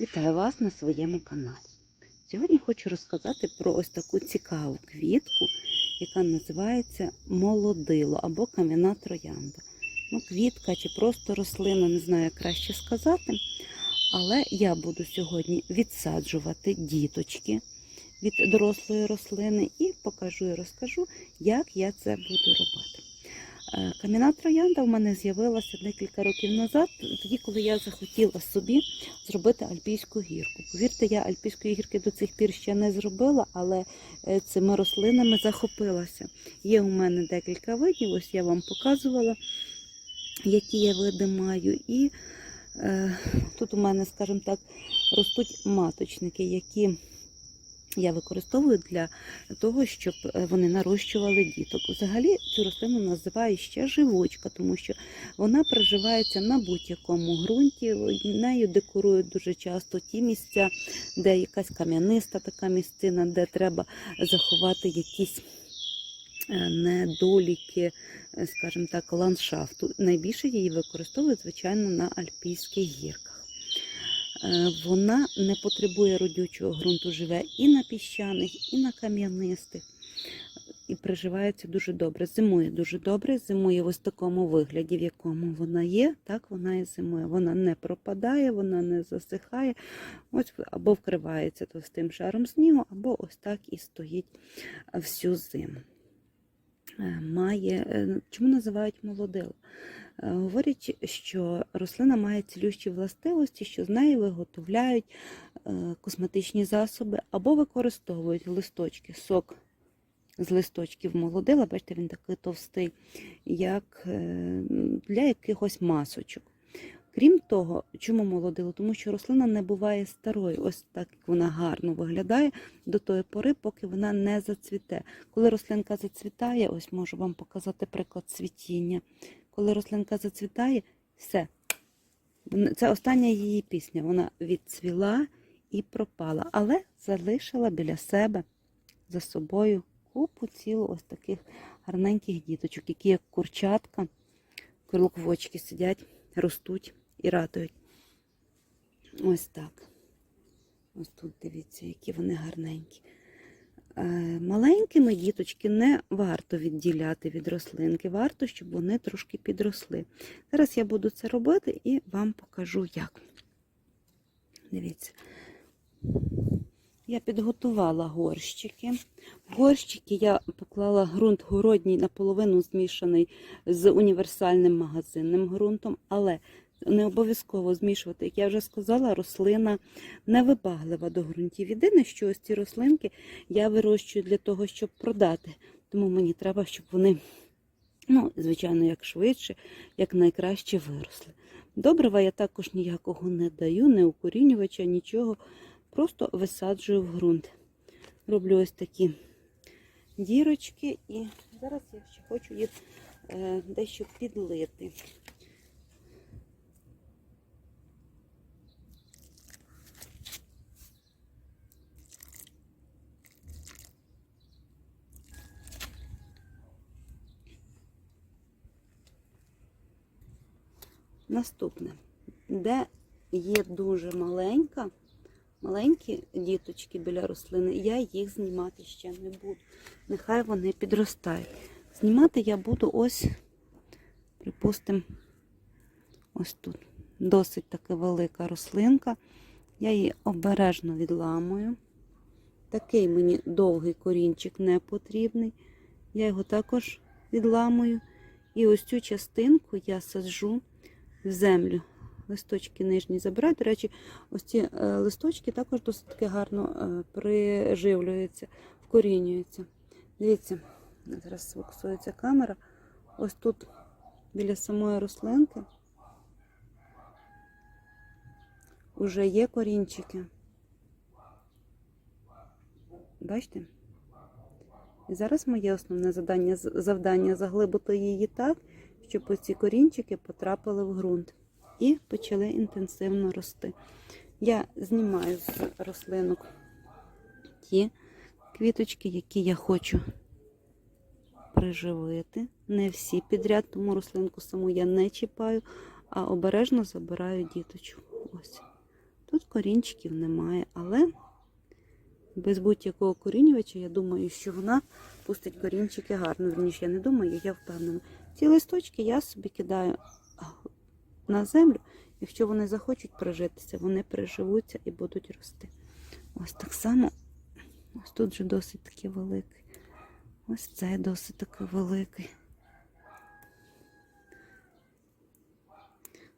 Вітаю вас на своєму каналі. Сьогодні хочу розказати про ось таку цікаву квітку, яка називається молодило або кам'яна троянда. Ну, квітка чи просто рослина, не знаю, як краще сказати. Але я буду сьогодні відсаджувати діточки від дорослої рослини і покажу і розкажу, як я це буду робити. Е, Кам'яна троянда в мене з'явилася декілька років назад, тоді, коли я захотіла собі зробити альпійську гірку. Повірте, я альпійської гірки до цих пір ще не зробила, але е, цими рослинами захопилася. Є у мене декілька видів, ось я вам показувала, які я види маю. І е, тут у мене, скажімо так, ростуть маточники, які я використовую для того, щоб е, вони нарощували діток. Взагалі цю рослину називають ще живучка, тому що вона проживається на будь-якому ґрунті. Нею декорують дуже часто ті місця, де якась кам'яниста така місцина, де треба заховати якісь е, недоліки, е, скажімо так, ландшафту. Найбільше її використовують, звичайно, на альпійських гірках. Е, Вона не потребує родючого ґрунту, живе і на піщаних, і на кам'янистих. І приживається дуже добре. Зимує дуже добре, зимує в ось такому вигляді, в якому вона є, так вона і зимує. Вона не пропадає, вона не засихає, ось або вкривається товстим шаром снігу, або ось так і стоїть всю зиму. Е, Має, е, чому називають молодило? Е, Говорять, що рослина має цілющі властивості, що з неї виготовляють косметичні засоби або використовують листочки, сок з листочків молодила, бачите, він такий товстий, як для якихось масочок. Крім того, чому молодило? Тому що рослина не буває старою, ось так як вона гарно виглядає до тої пори, поки вона не зацвіте. Коли рослинка зацвітає, ось можу вам показати приклад цвітіння. Коли рослинка зацвітає, все. Це остання її пісня. Вона відцвіла і пропала, але залишила біля себе за собою купу цілу ось таких гарненьких діточок, які як курчатка, крилоквочки сидять, ростуть і радують. Ось так. Ось тут дивіться, які вони гарненькі. Е, Маленькими діточки не варто відділяти від рослинки, варто, щоб вони трошки підросли. Зараз я буду це робити і вам покажу, як. Дивіться. Я підготувала горщики. В горщики я поклала ґрунт городній наполовину змішаний з універсальним магазинним ґрунтом, але не обов'язково змішувати, як я вже сказала, рослина невибаглива до ґрунтів. Єдине, що ось ці рослинки я вирощую для того, щоб продати. Тому мені треба, щоб вони, ну, звичайно, як швидше, як найкраще виросли. Добрива я також ніякого не даю, не укорінювача, нічого. Просто висаджую в ґрунт. Роблю ось такі дірочки, і зараз я ще хочу їх е, дещо підлити. Наступне, де є дуже маленька, маленькі діточки біля рослини, я їх знімати ще не буду. Нехай вони підростають. Знімати я буду ось, припустимо, ось тут. Досить таки велика рослинка. Я її обережно відламую. Такий мені довгий корінчик не потрібний. Я його також відламую. І ось цю частинку я саджу в землю. Листочки нижні забираю. До речі, ось ці е, листочки також досить таки гарно е, приживлюються, вкорінюються. Дивіться, зараз фокусується камера. Ось тут біля самої рослинки вже є корінчики. Бачите? І зараз моє основне завдання, завдання заглибити її так, щоб оці корінчики потрапили в ґрунт і почали інтенсивно рости. Я знімаю з рослинок ті квіточки, які я хочу приживити. Не всі підряд, тому рослинку саму я не чіпаю, а обережно забираю діточку. Ось. Тут корінчиків немає, але без будь-якого корінювача, я думаю, що вона пустить корінчики гарно. Верніше, я не думаю, я впевнена. Ці листочки я собі кидаю на землю. Якщо вони захочуть прижитися, вони приживуться і будуть рости. Ось так само, ось тут же досить такий великий. Ось цей досить такий великий.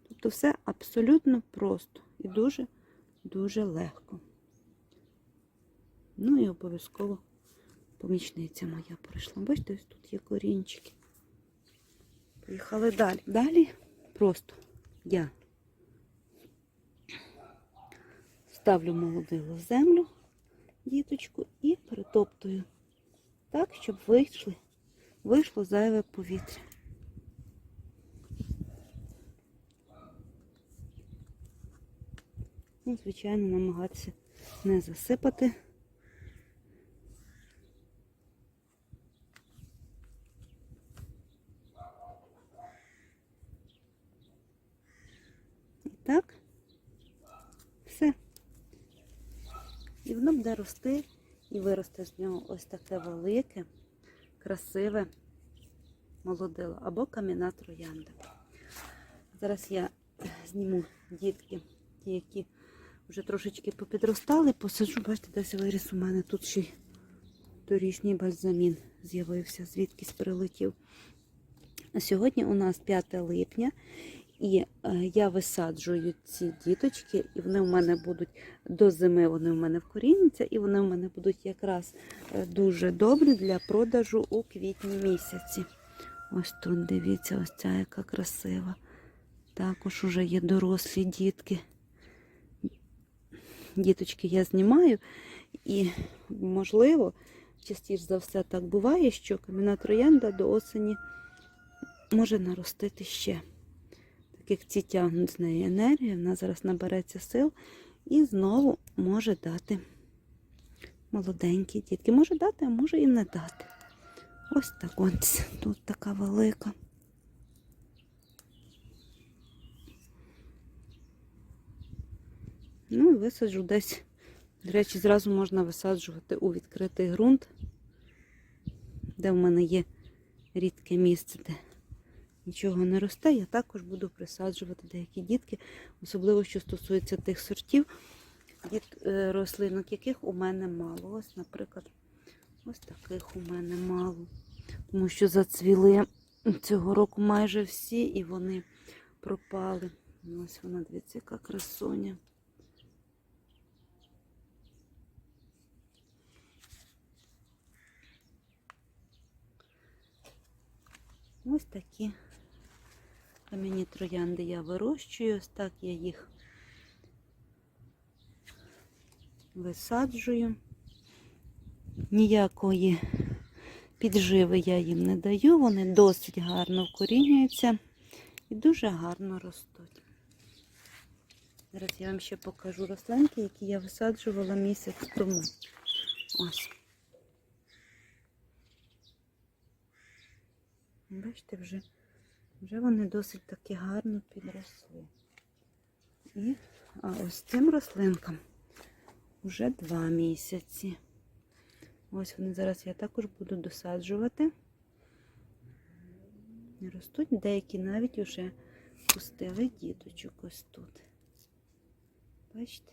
Тобто все абсолютно просто і дуже-дуже легко. Ну і обов'язково помічниця моя прийшла. Бачите, ось тут є корінчики. Поїхали далі. Далі просто я ставлю молодило в землю, діточку, і притоптую так, щоб вийшли, вийшло зайве повітря. Ну, звичайно, намагатися не засипати. І так, все. І воно буде рости і виросте з нього ось таке велике, красиве молодило або кам'яна троянда. Зараз я зніму дітки, ті, які вже трошечки попідростали, посаджу, бачите, десь виріс у мене тут ще й торішній бальзамін з'явився, звідкись прилетів. А Сьогодні у нас 5 липня, і е, я висаджую ці діточки, і вони в мене будуть до зими, вони в мене вкоріняться, і вони в мене будуть якраз е, дуже добрі для продажу у квітні місяці. Ось тут дивіться, ось ця яка красива. Також уже є дорослі дітки. Діточки я знімаю, і, можливо, частіше за все так буває, що кам'яна троянда до осені може наростити ще. Як ці тягнуть з неї енергію, вона зараз набереться сил і знову може дати молоденькі дітки. Може дати, а може і не дати. Ось так ось тут така велика. Ну і висаджу десь. До речі, зразу можна висаджувати у відкритий ґрунт, де в мене є рідке місце, де нічого не росте. Я також буду присаджувати деякі дітки, особливо що стосується тих сортів діт, е, рослинок, яких у мене мало. Ось, наприклад, ось таких у мене мало. Тому що зацвіли цього року майже всі і вони пропали. Ось вона, дивіться, яка красоня. Ось такі кам'яні троянди я вирощую, ось так я їх висаджую. Ніякої підживи я їм не даю, вони досить гарно вкорінюються і дуже гарно ростуть. Зараз я вам ще покажу рослинки, які я висаджувала місяць тому. Ось. Бачите, вже, вже вони досить таки гарно підросли. І, а ось цим рослинкам вже два місяці. Ось вони зараз я також буду досаджувати. Ростуть деякі навіть вже пустили діточок ось тут. Бачите?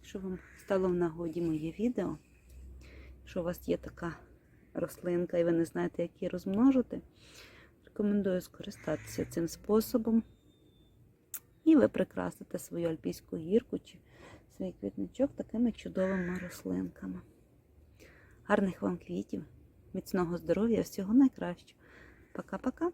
Якщо вам стало в нагоді моє відео, якщо у вас є така рослинка і ви не знаєте, як її розмножити, рекомендую скористатися цим способом. І ви прикрасите свою альпійську гірку чи свій квітничок такими чудовими рослинками. Гарних вам квітів, міцного здоров'я, всього найкращого. Пока-пока.